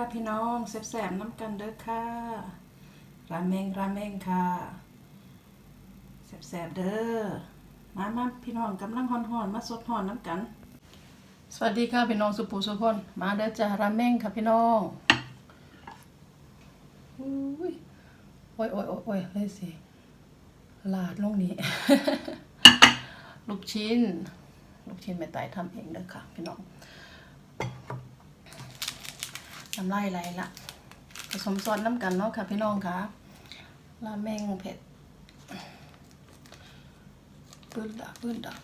ค่ะพี่น้องแซ่บๆน้ำกันเด้อค่ะ ราเมงราเมงค่ะแซ่บๆเด้อ มามาพี่น้องกำลังฮ้อนๆมาสดฮ้อนน้ำกัน สวัสดีค่ะพี่น้องสุภูสุพนมาเด้อจ้าราเมงค่ะพี่น้องอุ้ยโอ้ยโอ้ยโอ้ยโอ้ยเลยสิลาดลงนี้ ลูกชิ้น ลูกชิ้นแม่ไต่ทำเองเด้อค่ะพี่น้อง น้ำลายไหลละผสมซอสน้ำกันเนาะค่ะพี่น้องค่ะราเมงเผ็ดปื้นดาปื้นดา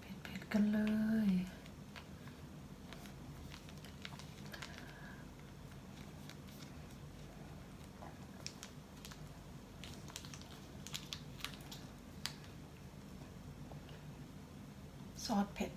เผ็ดเผ็ดๆกันเลย ซอสเผ็ด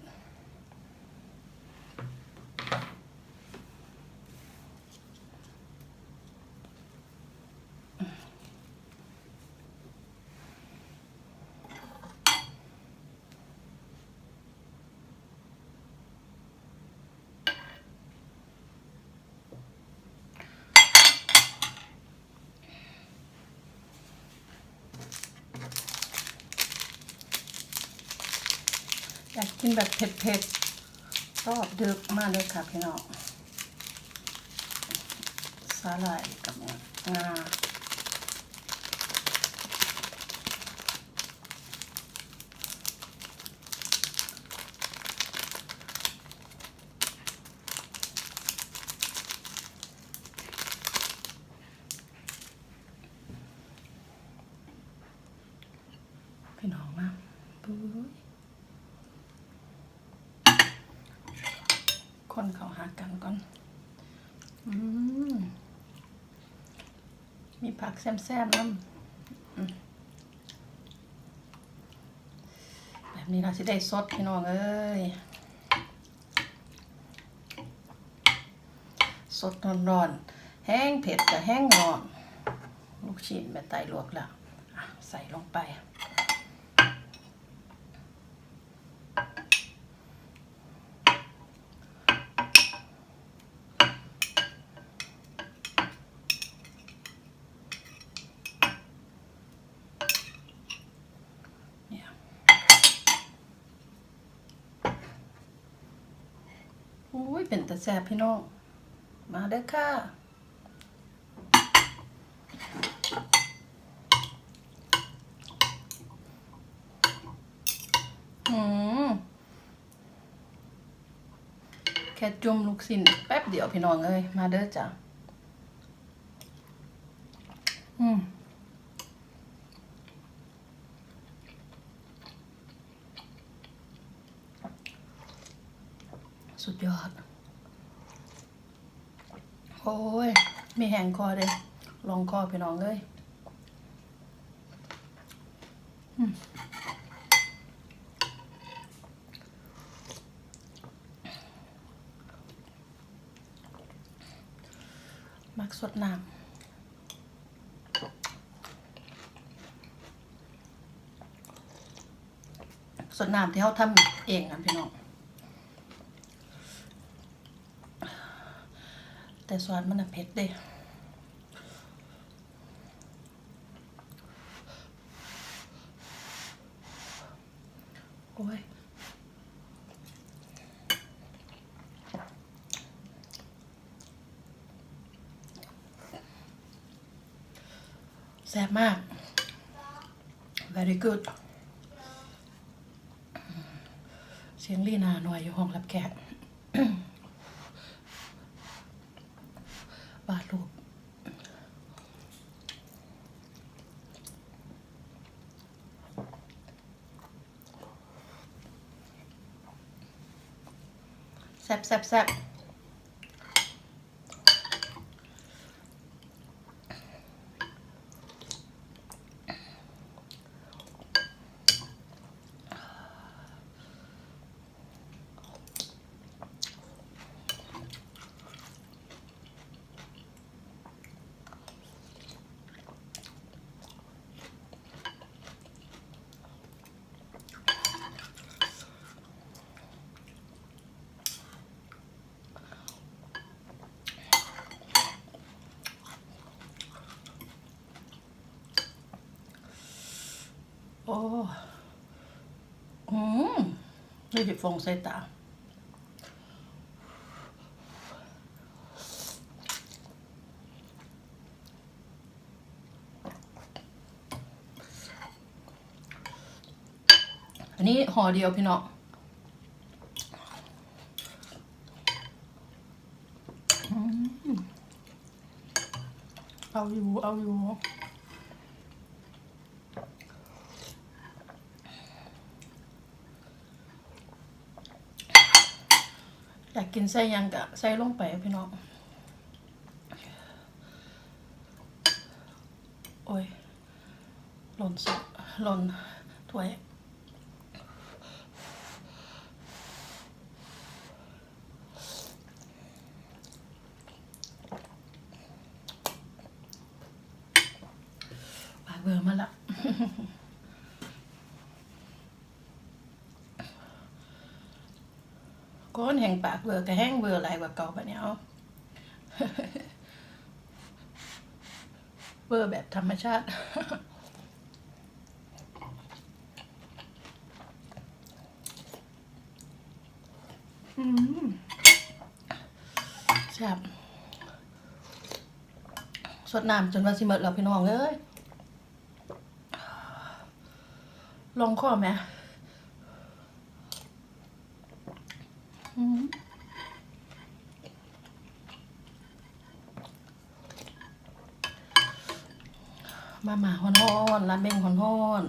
กินแบบเผ็ดๆก็ดึกมากเลยค่ะพี่น้องสาหร่ายกับงาพี่น้องมาปุ้ย คนเขาหากันก่อน อืม มีผักแซ่บๆน้ำแบบนี้เราจะได้สดพี่น้องเอ้ยสดร้อนๆแห้งเผ็ดกับแห้งร้อนลูกชิ้นแบบไตลวกแล้วอะใส่ลงไป เป็นตะแซบพี่น้อง มาเด้อค่ะอืมแค่จุ่มลูกสินแป๊บเดียวพี่น้องเอ้ยมาเด้อจ้ะ อืม สุดยอด โอ้ยมีแหงคอเลยลองคอพี่น้องเลยอืมมักสดน้ำสดน้ำที่เขาทำเองนะพี่น้อง แต่ซอสมันน่ะเผ็ดเด้โอ้ยแซ่บมาก very good เสียงลีนาหน่อยอยู่ห้องรับแขก วาดรูป แซ่บแซ่บแซ่บ นี่สิฟงใส่ตาอันนี้ห่อเดียวพี่น้องเอาอยู่ เอาอยู่ อยากกินไส้ยังกะใส่ลงไปพี่น้อง โอ้ยหล่นสุดหล่นถ้วยปากเบอร์มาละ ก้นแห่งปากเบอร์กับแห้งเบอร์อะไรกว่าเก่าปะเนี่ยเอาเบอร์แบบธรรมชาติแซ่บสดน้ำจนว่าสิหมดแล้วพี่น้องเอ้ยลองข้อไหม มาหมาฮอนฮอนๆร้านเบงฮอนฮอน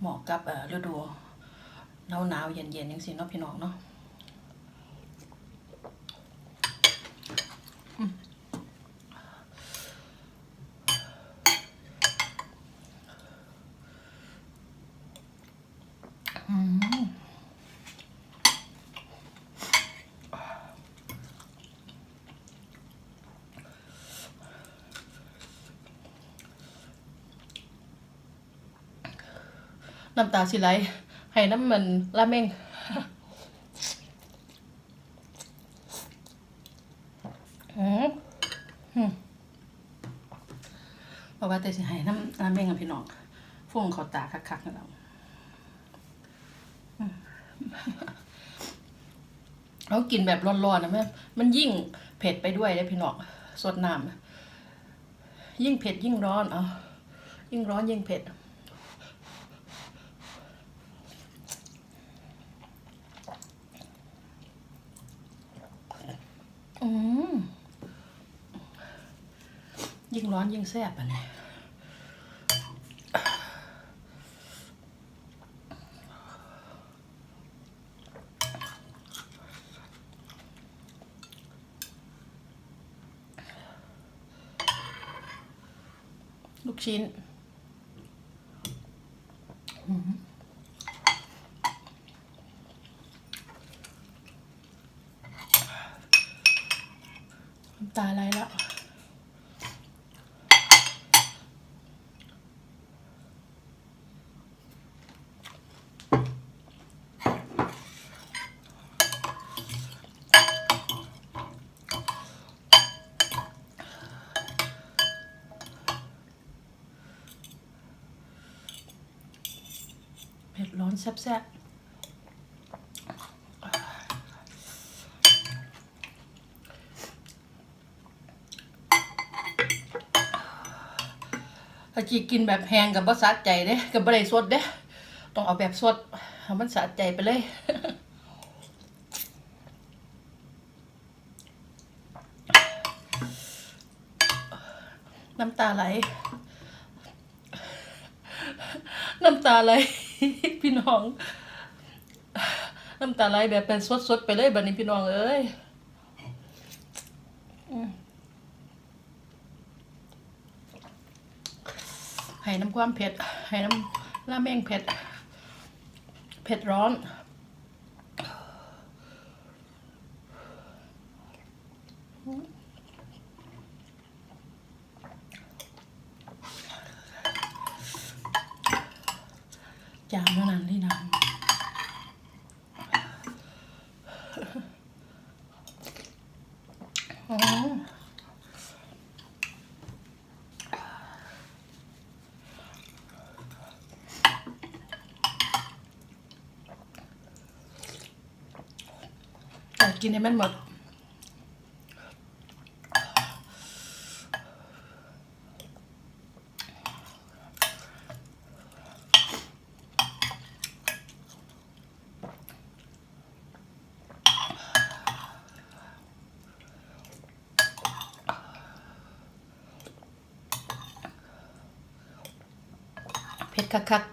เหมาะกับเอ่อฤดูหนาวหนาวเย็นเย็นยังสิเนาะพี่น้องเนาะ น้ำตาสิไหลให้น้ำมันละเม่งอืมบอกว่าแต่สิให้น้ำละเม่งกับพี่น้องฟุ้งเขาตาคักๆนั่นแหละเอากินแบบร้อนๆนะแม่มันยิ่งเผ็ดไปด้วยเลยพี่น้องสดน้ำยิ่งเผ็ดยิ่งร้อน เอายิ่งร้อนยิ่งเผ็ด อืม ยิ่งร้อนยิ่งแซ่บอะเนี่ยลูกชิ้นอืมน้ำตาไหลแล้ว เผ็ดร้อน แซ่บๆถ้าจีกินแบบแห้งกับบ่สะใจเด้กับบ่ได้สดเด้ ต้องเอาแบบสดให้มันสะใจไปเลยน้ำตาไหล น้ำตาไหล พี่น้องน้ำตาไหลแบบเป็นสดๆไปเลยบัดนี้พี่น้องเอ้ยให้น้ำความเผ็ดให้น้ำราเมงเผ็ด เผ็ดร้อน จามเท่านั้นที่ทำอ๋อกินให้มันหมด เผ็ดคักๆ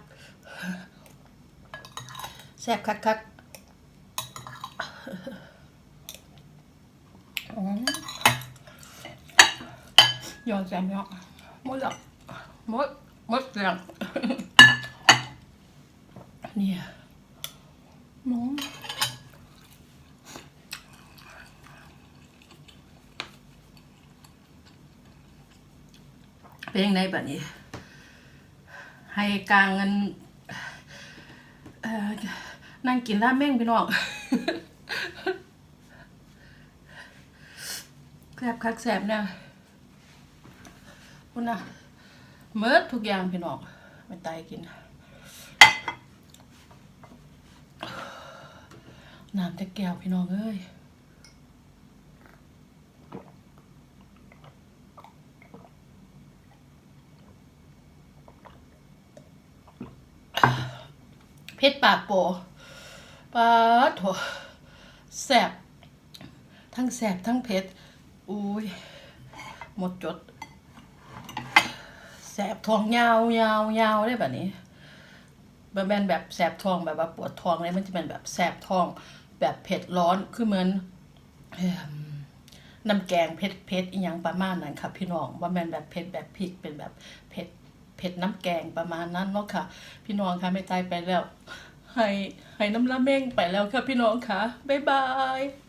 แซ่บคักๆอืมยอดแซ่บเนาะหมดแล้วหมดหมดแล้วเนี่ยน้องเป็นยังไงแบบนี้ ให้กลางเงินนั่งกินราเม่งพี่น้องแสบคักแสบเนี่ยคุณนะเมิดทุกอย่างพี่น้องไม่ตายกิน น้ำจะแก้วพี่น้องเอ้ย เพชรปากโปปาดโถแสบทั้งแสบทั้งเผ็ดอุ้ยหมดจดแสบท้องยาวยาวยาวได้แบบนี้แบบแบนแบบแสบท้องแบบว่าปวดท้องเลยมันจะเป็นแบบแสบท้อง แบบเผ็ดร้อนคือเหมือนน้ำแกงเผ็ดเผ็ดอีหยังประมาณนั้นค่ะพี่น้องว่าแมนแบบเผ็ดแบบพริกเป็นแบบเผ็ด เผ็ดน้ำแกงประมาณนั้นเนาะค่ะ พี่น้องค่ะไม่ตายไปแล้ว ให้ให้น้ำละเม่งไปแล้วค่ะพี่น้องค่ะบ๊ายบาย